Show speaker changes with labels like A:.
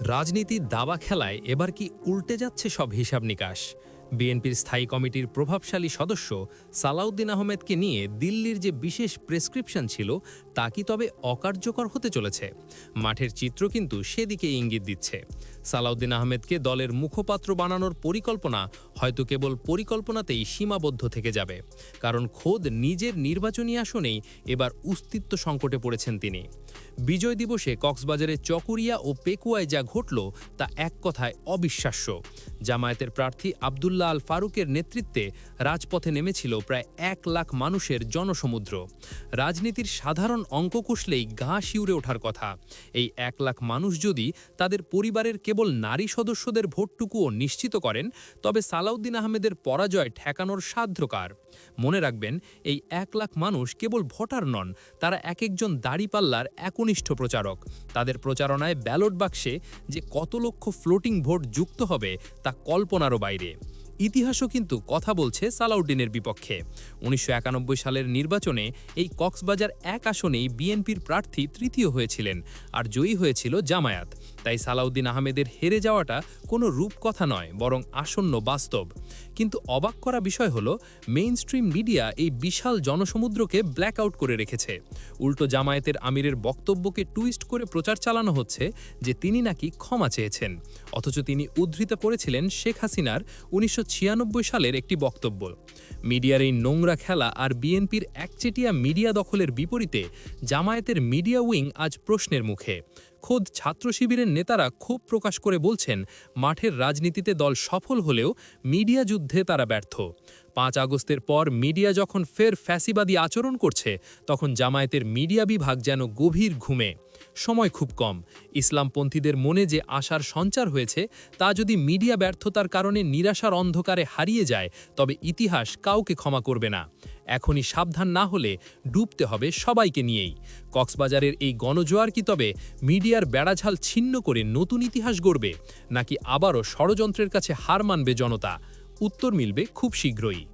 A: রাজনীতির দাবা খেলায় এবার কি উল্টে যাচ্ছে সব হিসাব নিকাশ? বিএনপির স্থায়ী কমিটির প্রভাবশালী সদস্য সালাউদ্দিন আহমেদকে নিয়ে দিল্লির যে বিশেষ প্রেসক্রিপশন ছিল তা কি তবে অকার্যকর হতে চলেছে? মাঠের চিত্র কিন্তু সেদিকে ইঙ্গিত দিচ্ছে। সালাউদ্দিন আহমেদকে দলের মুখপাত্র বানানোর পরিকল্পনা হয়তো কেবল পরিকল্পনাতেই সীমাবদ্ধ থেকে যাবে। কারণ খোদ নিজের নির্বাচনী আসনেই এবার অস্তিত্ব সংকটে পড়েছেন তিনি। বিজয় দিবসে কক্সবাজারের চকুরিয়া ও পেকুয়ায় যা ঘটল তা এক কথায় অবিশ্বাস্য। জামায়াতের প্রার্থী আবদুল্লাহ আল ফারুকের নেতৃত্বে রাজপথে নেমেছিল প্রায় এক লাখ মানুষের জনসমুদ্র। রাজনীতির সাধারণ অঙ্ক কষলেই গা শিউরে ওঠার কথা। এই এক লাখ মানুষ যদি তাদের পরিবারের কেবল নারী সদস্যদের ভোটটুকুও নিশ্চিত করেন, তবে সালাউদ্দিন আহমেদের পরাজয় ঠেকানোর সাধ্যকার। মনে রাখবেন, এই এক লাখ মানুষ কেবল ভোটার নন, তারা এক একজন দাড়িপাল্লার একনিষ্ঠ প্রচারক। তাদের প্রচারণায় ব্যালট বাক্সে যে কত লক্ষ ফ্লোটিং ভোট যুক্ত হবে, তা কল্পনারও বাইরে। ইতিহাসও কিন্তু কথা বলছে সালাউদ্দিনের বিপক্ষে। উনিশশো একানব্বই সালের নির্বাচনে এই কক্সবাজার এক আসনেই বিএনপির প্রার্থী তৃতীয় হয়েছিলেন আর জয়ী হয়েছিল জামায়াত। তাই সালাউদ্দিন আহমেদের হেরে যাওয়াটা কোনো রূপকথা নয়, বরং আসন্ন বাস্তব। কিন্তু অবাক করা বিষয় হলো মেইন স্ট্রিম মিডিয়া এই বিশাল জনসমুদ্রকে ব্ল্যাক আউট করে রেখেছে। উল্টো জামায়াতের আমিরের বক্তব্যকে টুইস্ট করে প্রচার চালানো হচ্ছে যে তিনি নাকি ক্ষমা চেয়েছেন। অথচ তিনি উদ্ধৃত করেছিলেন শেখ হাসিনার উনিশশো সালের একটি বক্তব্য। মিডিয়ার এই নোংরা খেলা আর বিএনপির একচেটিয়া মিডিয়া দখলের বিপরীতে জামায়াতের মিডিয়া উইং আজ প্রশ্নের মুখে। খোদ ছাত্র শিবিরের নেতারা ক্ষোভ প্রকাশ করে বলছেন, মাঠের রাজনীতিতে দল সফল হলেও মিডিয়া যুদ্ধে তারা ব্যর্থ। পাঁচ আগস্টের পর মিডিয়া যখন ফের ফ্যাসিবাদী আচরণ করছে, তখন জামায়াতের মিডিয়া বিভাগ যেন গভীর ঘুমে। সময় খুব কম। ইসলামপন্থীদের মনে যে আশার সঞ্চার হয়েছে, তা যদি মিডিয়া ব্যর্থতার কারণে নিরাশার অন্ধকারে হারিয়ে যায়, তবে ইতিহাস কাউকে ক্ষমা করবে না। এখনই সাবধান না হলে ডুবতে হবে সবাইকে নিয়েই। কক্সবাজারের এই গণজোয়ার কি তবে মিডিয়ার বেড়াঝাল ছিন্ন করে নতুন ইতিহাস গড়বে, নাকি আবারও ষড়যন্ত্রের কাছে হার মানবে জনতা? উত্তর মিলবে খুব শীঘ্রই।